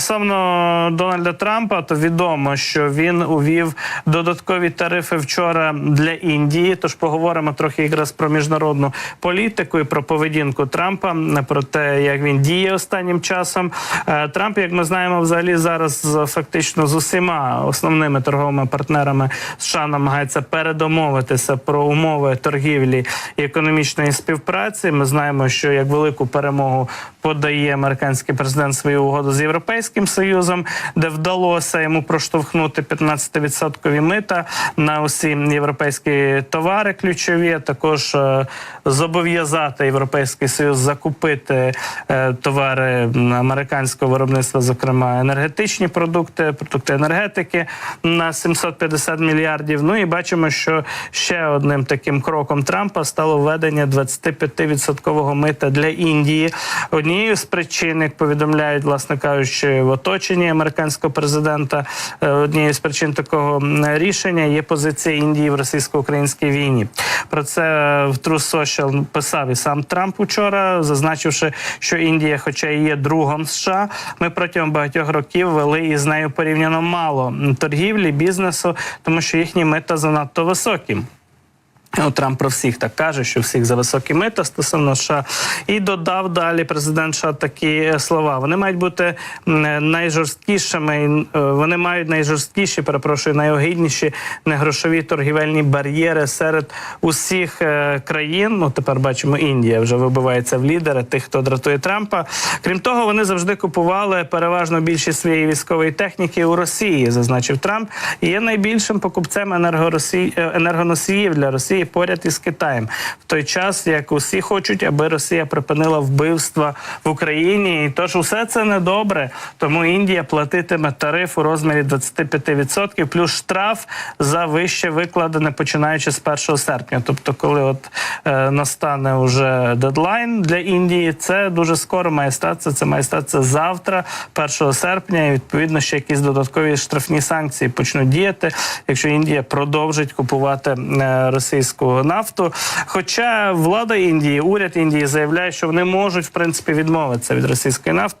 стосовно Дональда Трампа, то відомо, що він увів додаткові тарифи вчора для Індії. Тож поговоримо трохи якраз про міжнародну політику і про поведінку Трампа, про те, як він діє останнім часом. Е, Трамп, як ми знаємо, взагалі зараз фактично з усіма основними торговими партнерами США намагається передомовитися про умови торгівлі і економічної співпраці. Ми знаємо, що як велику перемогу подає американський президент свою угоду з європейським союзом, де вдалося йому проштовхнути 15% мита на усі європейські товари ключові. Також е, зобов'язати європейський союз закупити е, товари американського виробництва, зокрема енергетичні продукти, продукти енергетики на 750 мільярдів. Ну і бачимо, що ще одним таким кроком Трампа стало введення 25% мита для Індії. Однією з причин, як повідомляють, власне кажучи, в оточенні американського президента, е, однією з причин такого рішення є позиція Індії в російсько-українській війні. Про це в True Social писав і сам Трамп учора, зазначивши, що Індія, хоча і є другом США, ми протягом багатьох років вели із нею порівняно мало торгівлі, бізнесу, тому що їхні мита занадто високі. Ну, Трамп про всіх так каже, що всіх за високі мита стосовно США. І додав далі президент США такі е, слова. Вони мають бути найжорсткішими. е, Вони мають найжорсткіші, перепрошую, найогідніші негрошові торгівельні бар'єри серед усіх е, країн. Ну тепер бачимо, Індія вже вибивається в лідери тих, хто дратує Трампа. Крім того, вони завжди купували переважно більшість своєї військової техніки у Росії, зазначив Трамп. І є найбільшим покупцем е, енергоносіїв для Росії поряд із Китаєм. В той час, як усі хочуть, аби Росія припинила вбивства в Україні. І тож усе це недобре. Тому Індія платитиме тариф у розмірі 25% плюс штраф за вище викладене починаючи з 1 серпня. Тобто, коли от е, настане уже дедлайн для Індії, це дуже скоро має статися. Це має статися завтра, 1 серпня. І відповідно ще якісь додаткові штрафні санкції почнуть діяти, якщо Індія продовжить купувати е, російську нафту. Хоча влада Індії, уряд Індії заявляє, що вони можуть в принципі відмовитися від російської нафти.